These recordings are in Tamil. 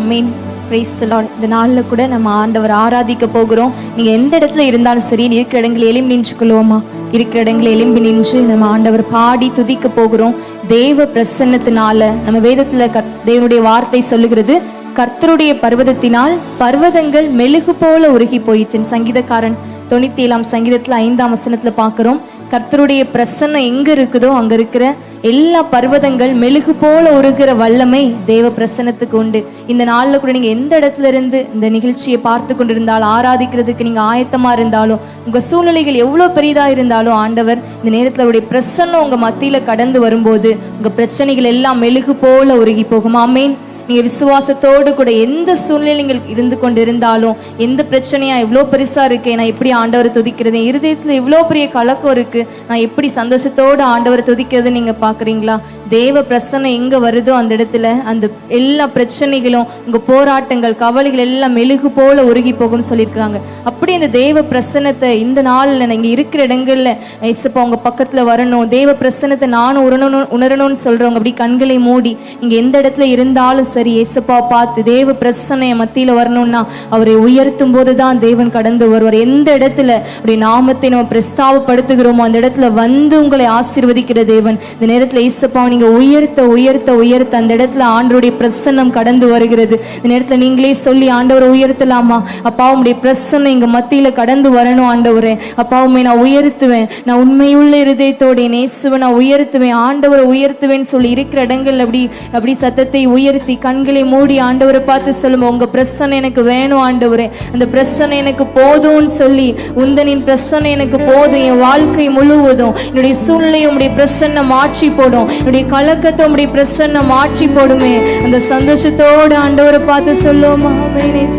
அம்மீன் பிரைஸ் இந்த நாளில் கூட நம்ம ஆண்டவர் ஆராதிக்க போகிறோம். நீங்கள் எந்த இடத்துல இருந்தாலும் சரி இருக்கிற இடங்களை எலும்பி நின்று கொள்வோமா இருக்கிற இடங்களை எலும்பி நின்று நம்ம ஆண்டவர் பாடி துதிக்க போகிறோம். தேவ பிரசன்னத்தினால நம்ம வேதத்துல கத் தேவனுடைய வார்த்தை சொல்லுகிறது கர்த்தருடைய பர்வதத்தினால் பர்வதங்கள் மெழுகு போல உருகி போயிற்றுன்னு சங்கீதக்காரன் தொண்ணூத்தி ஏழாம் சங்கீதத்துல ஐந்தாம் வசனத்துல பார்க்குறோம். கர்த்தருடைய பிரசன்னம் எங்க இருக்குதோ அங்க இருக்கிற எல்லா பர்வதங்கள் மெழுகு போல உருகிற வல்லமை தேவ பிரசன்னத்துக்கு உண்டு. இந்த நாளில் கூட நீங்க எந்த இடத்துல இருந்து இந்த நிகழ்ச்சியை பார்த்து கொண்டிருந்தாலும் ஆராதிக்கிறதுக்கு நீங்க ஆயத்தமா இருந்தாலும் உங்க சூழ்நிலைகள் எவ்வளவு பெரிதாக இருந்தாலும் ஆண்டவர் இந்த நேரத்தில் அவருடைய பிரசன்னம் உங்க மத்தியில கடந்து வரும்போது உங்க பிரச்சனைகள் எல்லாம் மெழுகு போல உருகி போகும். ஆமேன். நீங்க விசுவாசத்தோடு கூட எந்த சூழ்நிலைகள் இருந்து கொண்டு இருந்தாலும் எந்த பிரச்சனையா இவ்வளோ பெருசா இருக்கே நான் எப்படி ஆண்டவரை துதிக்கிறது இருதயத்தில் இவ்வளோ பெரிய கலக்கம் இருக்கு நான் எப்படி சந்தோஷத்தோடு ஆண்டவரை துதிக்கிறது நீங்க பாக்குறீங்களா? தேவ பிரசன்னம் எங்க வருதோ அந்த இடத்துல அந்த எல்லா பிரச்சனைகளும் உங்க போராட்டங்கள் கவலைகள் எல்லாம் மெழுகு போல உருகி போகும்னு சொல்லியிருக்கிறாங்க. அப்படி அந்த தேவ பிரசன்னத்தை இந்த நாள்ல நீங்க இருக்கிற இடங்கள்ல இசப்பா உங்க பக்கத்துல வரணும் தேவ பிரசன்னத்தை நானும் உணரணும் உணரணும்னு சொல்றவங்க அப்படி கண்களை மூடி இங்கே எந்த இடத்துல இருந்தாலும் சரி ஏசப்பா பார்த்து தேவ பிரசனையை மத்தியில வரணும்னா அவரை உயர்த்தும் போது தான் தேவன் கடந்து வருவார். எந்த இடத்துல அப்படி நாமத்தை நம்ம பிரஸ்தாவப்படுத்துகிறோமோ அந்த இடத்துல வந்து உங்களை ஆசீர்வதிக்கிற தேவன். இந்த நேரத்தில் ஏசப்பா நீங்க உயர்த்த உயர்த்த உயர்த்த அந்த இடத்துல ஆண்டவருடைய பிரசன்னம் கடந்து வருகிறது. இந்த நேரத்தில் நீங்களே சொல்லி ஆண்டவரை உயர்த்தலாமா? அப்பா உங்களுடைய பிரசன்னம் இங்க மத்தியில் கடந்து வரணும் ஆண்டவரே. அப்பா உண்மை நான் உயர்த்துவேன். நான் உண்மையுள்ள இருதயத்தோடைய நேசுவை நான் உயர்த்துவேன். ஆண்டவரை உயர்த்துவேன் சொல்லி இருக்கிற இடங்கள் அப்படி அப்படி சத்தத்தை உயர்த்தி கண்களை மூடி ஆண்டவரை பார்த்து சொல்லுங்க உங்க பிரசனை எனக்கு வேணும் ஆண்டவரே. அந்த பிரச்சனை எனக்கு போதும்னு சொல்லி உந்தனின் பிரச்சனை எனக்கு போதும். என் வாழ்க்கை முழுவதும் என்னுடைய சூழ்நிலையை உடைய பிரச்சனை மாற்றி போடும். என்னுடைய கலக்கத்தை உடைய பிரச்சனை மாற்றி போடுமே. அந்த சந்தோஷத்தோடு ஆண்டவரை பார்த்து சொல்லுவோமா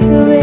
சுவே